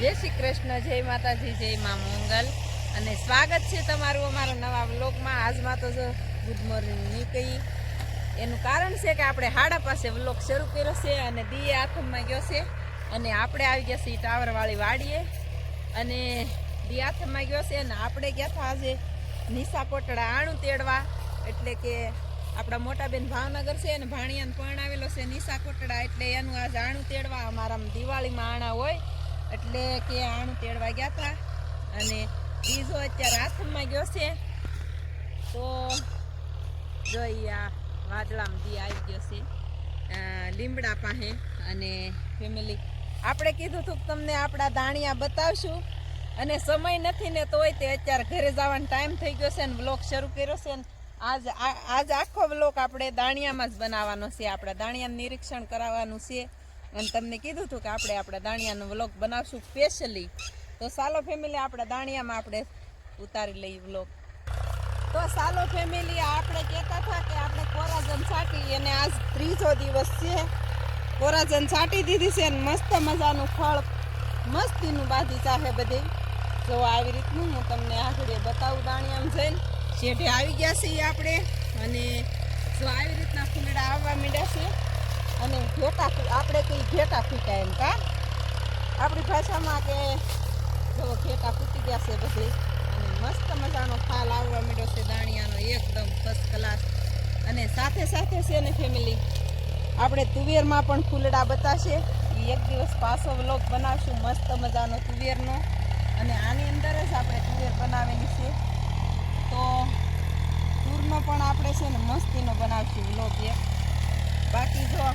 જય શ્રી કૃષ્ણ, જય માતાજી, જય મા મંગલ. અને સ્વાગત છે તમારું અમારા નવા વ્લોગમાં. આજમાં તો ગુડ મોર્નિંગ નહીં એનું કારણ છે કે આપણે હાડા પાસે વ્લોગ શરૂ કર્યો છે અને દીએ આથમમાં ગયો છે. અને આપણે આવી ગયા છીએ ટાવરવાળી વાડીએ. અને દી આથમમાં ગયો છે અને આપણે ગયા હતા આજે નિશા કોટડા આણું તેડવા. એટલે કે આપણા મોટા બેન ભાવનગર છે અને ભાણિયાને પણ આવેલો છે નિશા કોટડા એટલે એનું આજે આણું તેડવા. અમારા દિવાળીમાં આણા હોય. એટલે કે આણું તેડવા ગયા હતા અને બીજો અત્યારે આથમમાં ગયો છે. તો જોઈ આ વાદળામાં દી આવી ગયો છે. લીમડા પાસે અને ફેમિલી આપણે કીધું હતું કે તમને આપણા દાણિયા બતાવશું. અને સમય નથી ને તોય તે અત્યારે ઘરે જવાનો ટાઈમ થઈ ગયો છે ને બ્લોક શરૂ કર્યો છે. ને આજ આજ આખો બ્લોક આપણે દાણિયામાં જ બનાવવાનો છે. આપણા દાણિયાનું નિરીક્ષણ કરાવવાનું છે. અને તમને કીધું હતું કે આપણે આપણા દાણિયાનો વ્લોગ બનાવશું સ્પેશિયલી તો સાલો ફેમિલી આપણા દાણિયામાં આપણે ઉતારી લઈએ વ્લોગ તો સાલો ફેમિલી આપણે કહેતા હતા કે આપણે કોરાજન છાંટી, અને આજ ત્રીજો દિવસ છે. કોરાજન છાંટી દીધી છે અને મસ્ત મજાનું ફળ, મસ્તીનું બાજી ચાહે બધી. જો આવી રીતનું હું તમને આગળ બતાવું દાણિયામાં જઈને. શેઠે આવી ગયા છીએ આપણે, અને જો આવી રીતના ફૂલડા આવવા માંડ્યા છે. અને ઘેટા આપણે કઈ ઘેટા ફૂટ્યા એમ કા? આપણી ભાષામાં કે જો ઘેટા ફૂટી ગયા છે બધી, અને મસ્ત મજાનો ફાલ આવવા માંડ્યો છે દાણિયાનો, એકદમ ફર્સ્ટ ક્લાસ અને સાથે સાથે છે ને ફેમિલી આપણે તુવેરમાં પણ ફૂલડા બતાશે. એ એક દિવસ પાછો વ્લોગ બનાવશું, મસ્ત મજાનો તુવેરનો. અને આની અંદર જ આપણે તુવેર બનાવેલી છે. તો તુરનો પણ આપણે છે ને મસ્તીનો બનાવશું વ્લોગ એક. બાકી જો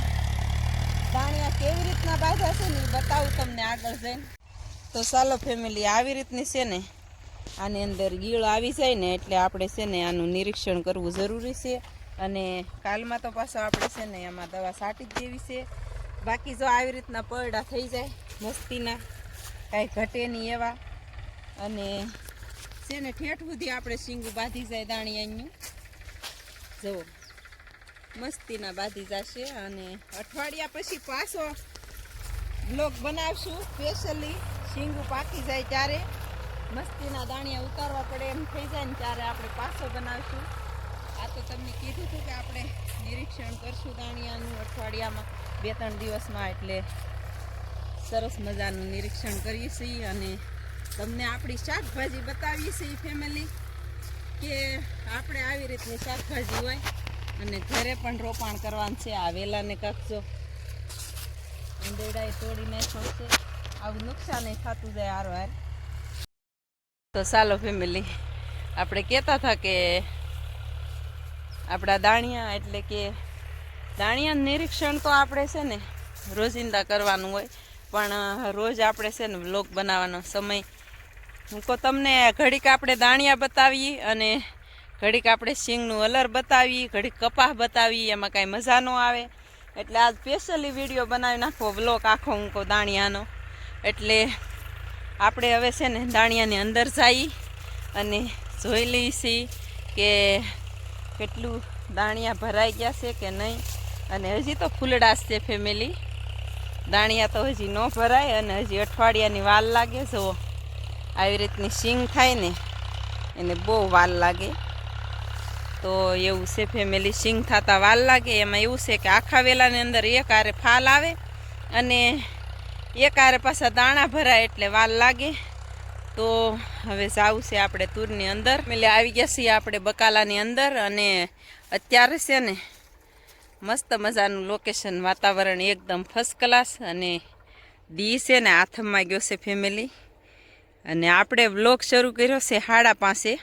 દાણિયા કેવી રીતના બાંધ્યા છે ને એ બતાવું તમને આગળ જઈને. તો ચાલો ફેમિલી આવી રીતની છે ને આની અંદર ગીળ આવી જાય ને એટલે આપણે છે ને આનું નિરીક્ષણ કરવું જરૂરી છે. અને કાલમાં તો પાછો આપણે છે ને એમાં દવા છાંટી જ દેવી છે. બાકી જો આવી રીતના પરડા થઈ જાય, મસ્તીના, કાંઈ ઘટે નહીં એવા. અને છે ને ઠેઠ સુધી આપણે શીંગું બાંધી જાય દાણિયાનું. જુઓ. મસ્તીના બાંધી જશે અને અઠવાડિયા પછી પાછો બ્લોક બનાવશું. સ્પેશિયલી શીંગું પાકી જાય ત્યારે મસ્તીના દાણિયા ઉતારવા પડે, એમ થઈ જાય ને ત્યારે આપણે પાછો બનાવશું. આ તો તમને કીધું હતું કે આપણે નિરીક્ષણ કરશું દાણિયાનું અઠવાડિયામાં. બે ત્રણ દિવસમાં એટલે સરસ મજાનું નિરીક્ષણ કરીએ છીએ અને તમને આપણી શાકભાજી બતાવીએ છીએ ફેમિલી કે આપણે આવી રીતની શાકભાજી હોય. અને ઘરે પણ રોપાણ કરવાનું છે. આ વેલાને કાપજો ઉંદેડાએ તોડી નાખ્યો છે. આવું નુકસાન થતું જાય હારવાર હાર તો ચાલો ફેમિલી, આપણે કહેતા હતા કે આપણા દાણિયા એટલે કે દાણિયાનું નિરીક્ષણ તો આપણે છે ને રોજિંદા કરવાનું હોય. પણ રોજ આપણે છે ને વ્લોગ બનાવવાનો સમય. હું કહું, તમને ઘડીક આપણે દાણિયા બતાવીએ અને ઘડીક આપણે સિંગનું અલર બતાવી ઘડીક કપાસ બતાવી એમાં કાંઈ મજા ન આવે. એટલે આ સ્પેશિયલી વીડિયો બનાવી નાખો બ્લોક આખો હું કહું દાણિયાનો. એટલે આપણે હવે છે ને દાણિયાની અંદર જઈ અને જોઈ લઈશી કે કેટલું દાણિયા ભરાઈ ગયા છે કે નહીં. અને હજી તો ફૂલડાશ છે ફેમિલી દાણિયા તો હજી ન ભરાય અને હજી અઠવાડિયાની વાલ લાગે, જુઓ. આવી રીતની સિંગ થાય ને, એને બહુ વાલ લાગે. તો એવું છે ફેમિલી સિંગ થતા વાલ લાગે. એમાં એવું છે કે આખા વેલાની અંદર એક આરે ફાલ આવે અને એક આરે પાછા દાણા ભરાય એટલે વાલ લાગે. તો હવે જાવું છે આપણે તુરની અંદર. એટલે આવી ગયા છીએ આપણે બકાલાની અંદર અને અત્યારે છે ને મસ્ત મજાનું લોકેશન વાતાવરણ એકદમ ફર્સ્ટ ક્લાસ અને દી છે ને હાથમાં ગયો છે ફેમિલી અને આપણે વ્લોગ શરૂ કર્યો છે હાડા પાસે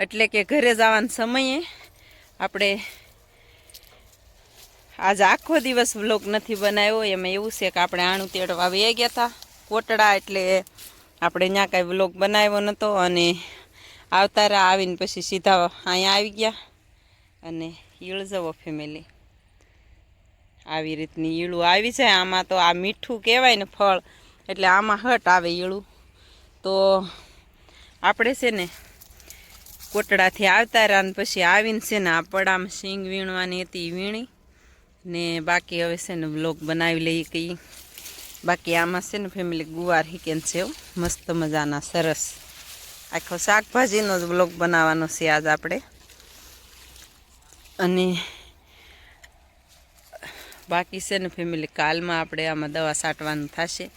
એટલે કે ઘરે જવાના સમયે આપણે આજે આખો દિવસ વ્લોગ નથી બનાવ્યો, એમાં એવું છે કે આપણે આણું તેડવા વહી ગયા હતા કોટડા એટલે આપણે ત્યાં કાંઈ વ્લોગ બનાવ્યો નહોતો અને આવતારા આવીને પછી સીધા અહીંયા આવી ગયા અને ઈળ જવો ફેમિલી આવી રીતની ઈળું આવી છે આમાં તો આ મીઠું કહેવાય ને ફળ, એટલે આમાં હટ આવે ઈળું તો આપણે છે ને કોટડાથી આવતા રહ્યા ને પછી આવીને છે ને આ પડામાં સિંગ વીણવાની હતી વીણી. ને બાકી હવે છે ને બ્લોગ બનાવી લઈએ કંઈ. બાકી આમાં છે ને ફેમિલી ગુવાર હિકેન છે મસ્ત મજાના, સરસ. આખો શાકભાજીનો જ બ્લોગ બનાવવાનો છે આજ આપણે. અને બાકી છે ને ફેમિલી કાલમાં આપણે આમાં દવા છાંટવાનું થશે.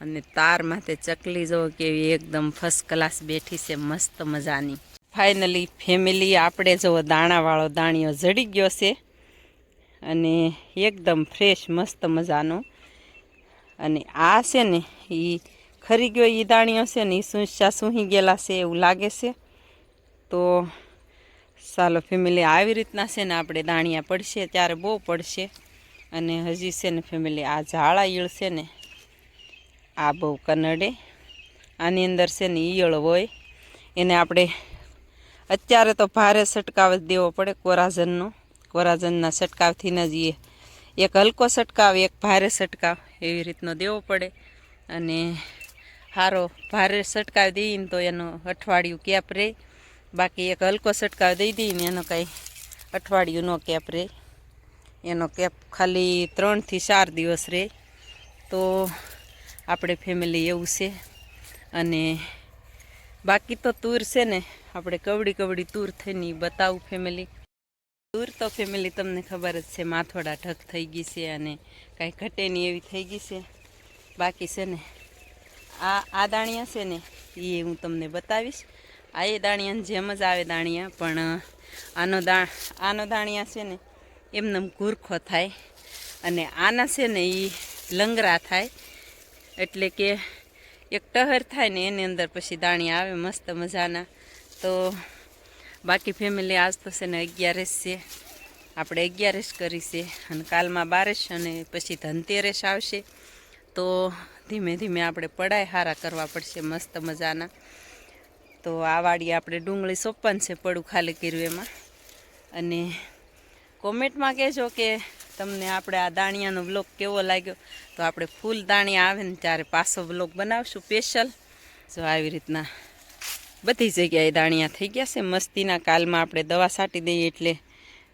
અને તાર માથે ચકલી જો કેવી એકદમ ફર્સ્ટ ક્લાસ બેઠી છે, મસ્ત મજાની. ફાઇનલી ફેમિલી આપણે જો દાણાવાળો દાણિયો જડી ગયો છે અને એકદમ ફ્રેશ મસ્ત મજાનો. અને આ છે ને એ ખરી ગયો એ દાણિયો છે ને એ સૂંચા સૂહી ગયેલા છે એવું લાગે છે. તો ચાલો ફેમિલી આવી રીતના છે ને આપણે દાણિયા પડશે, ત્યારે બહુ પડશે. અને હજી છે ને ફેમિલી આ ઝાડા ઈળ છે ને, આ બહુ કનડે. આની અંદર છે ને ઈયળ હોય. એને આપણે અત્યારે તો ભારે છંટકાવ જ દેવો પડે કોરાજનનો. કોરાજનના છંટકાવથીને ન જઈએ એક હલકો છંટકાવ, એક ભારે છંટકાવ એવી રીતનો દેવો પડે. અને સારો ભારે છંટકાવ દઈને તો એનો અઠવાડિયું કેપ રહે બાકી એક હલકો છંટકાવ દઈ દઈને એનો કાંઈ અઠવાડિયું નો કેપ રહે એનો કેપ ખાલી ત્રણથી ચાર દિવસ રહે તો આપણે ફેમિલી એવું છે. અને બાકી તો તૂર છે ને, આપણે કવડી કવડી તૂર થઈને બતાવું ફેમિલી તૂર તો ફેમિલી તમને ખબર જ છે, માથોડા ઢક થઈ ગઈ છે અને કાંઈ ઘટે નહીં એવી થઈ ગઈ છે. બાકી છે ને, આ આ દાણિયા છે ને એ હું તમને બતાવીશ. આ એ દાણિયાની જેમ જ આવે દાણિયા, પણ આનો દા આનો દાણિયા છે ને એમને ગુરખો થાય. અને આના છે ને એ લંગરા થાય. એટલે કે એક ટહર થાય ને એની અંદર પછી દાણી આવે, મસ્ત મજાના. તો બાકી ફેમિલી આજ તો છે ને અગિયારસ છે. આપણે અગિયારસ કરી છે અને કાલમાં બારસ અને પછી ધનતેરસ આવશે. તો ધીમે ધીમે આપણે પડાય હારા કરવા પડશે, મસ્ત મજાના. તો આ વાડી આપણે ડુંગળી સોંપવાનું છે, પડું ખાલી કર્યું એમાં. અને કોમેન્ટમાં કહેજો કે તમને આપણે આ દાણિયાનો બ્લોગ કેવો લાગ્યો? તો આપણે ફૂલ દાણિયા આવે ને ત્યારે પાછો બ્લોગ બનાવશું સ્પેશિયલ જો આવી રીતના બધી જગ્યાએ દાણિયા થઈ ગયા છે. મસ્તીના કાલમાં આપણે દવા છાંટી દઈએ એટલે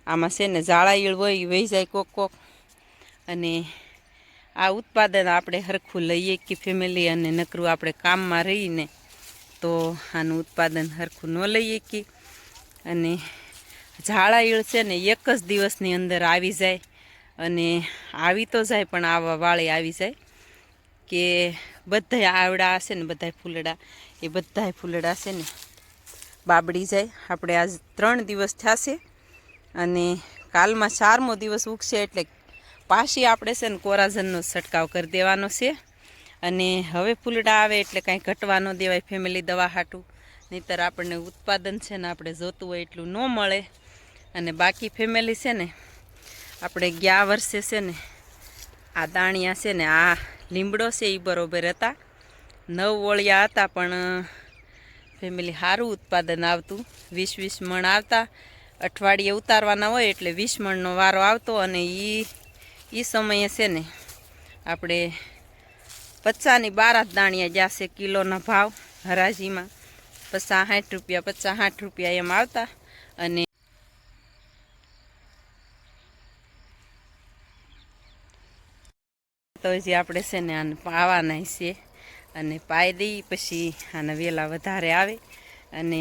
આમાં છે ને ઝાડા ઈળ હોય વહી જાય કોક કોક. અને આ ઉત્પાદન આપણે હરખું લઈએ કે ફેમિલી અને નકરું આપણે કામમાં રહીને તો આનું ઉત્પાદન હરખું ન લઈએ કે. અને ઝાડા ઈળ છે ને એક જ દિવસની અંદર આવી જાય. અને આવી તો જાય, પણ આવા વાળે આવી જાય કે બધા આવડા હશે ને બધા ફૂલડા, એ બધા ફૂલડા છે ને, બાબડી જાય. આપણે આજ ત્રણ દિવસ થશે અને કાલમાં ચારમો દિવસ ઉગશે એટલે પાછી આપણે છે ને કોરાઝનનો છંટકાવ કરી દેવાનો છે. અને હવે ફૂલડા આવે એટલે કાંઈ ઘટવા ન દેવાય ફેમિલી દવા હાટું. નહીંતર આપણને ઉત્પાદન છે ને આપણે જોતું હોય એટલું ન મળે. અને બાકી ફેમિલી છે ને આપણે ગયા વર્ષે છે ને, આ દાણિયા છે ને, આ લીમડો છે એ બરોબર હતા. નવ ઓળિયા હતા પણ ફેમિલી સારું ઉત્પાદન આવતું. વીસ વીસ મણ આવતા. અઠવાડિયે ઉતારવાના હોય એટલે વીસ મણનો વારો આવતો અને એ એ સમયે છે ને, આપણે પચાસની બાર દાણિયા છે કિલોના ભાવ હરાજીમાં. પચાસ સાઠ રૂપિયા, પચાસ સાઠ રૂપિયા એમ આવતા. અને તો હજી આપણે છે ને આને પાવાના છે અને પાઈ દઈ પછી આને વેલા વધારે આવે અને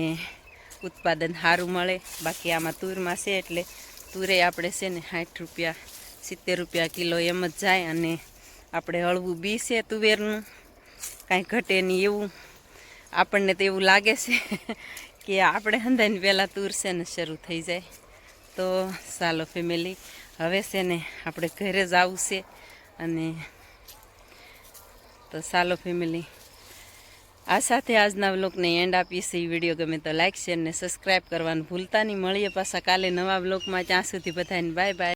ઉત્પાદન સારું મળે. બાકી આમાં તુરમાં છે એટલે તુરે આપણે છે ને સાઠ રૂપિયા, સિત્તેર રૂપિયા કિલો એમ જ જાય અને આપણે હળવું બી છે તુવેરનું. કાંઈ ઘટે નહીં એવું. આપણને તો એવું લાગે છે કે આપણે હંધાઈને પહેલાં તુર છે ને શરૂ થઈ જાય. તો ચાલો ફેમિલી હવે છે ને આપણે ઘરે જ આવું છે. અને તો સાલો ફેમિલી આ સાથે આજના વ્લોગને એન્ડ આપીએ છીએ. વીડિયો ગમે તો લાઇક શેર ને સબસ્ક્રાઈબ કરવાનું ભૂલતા નહીં. મળીએ પાછા કાલે નવા વ્લોગમાં ત્યાં સુધી બધાને બાય બાય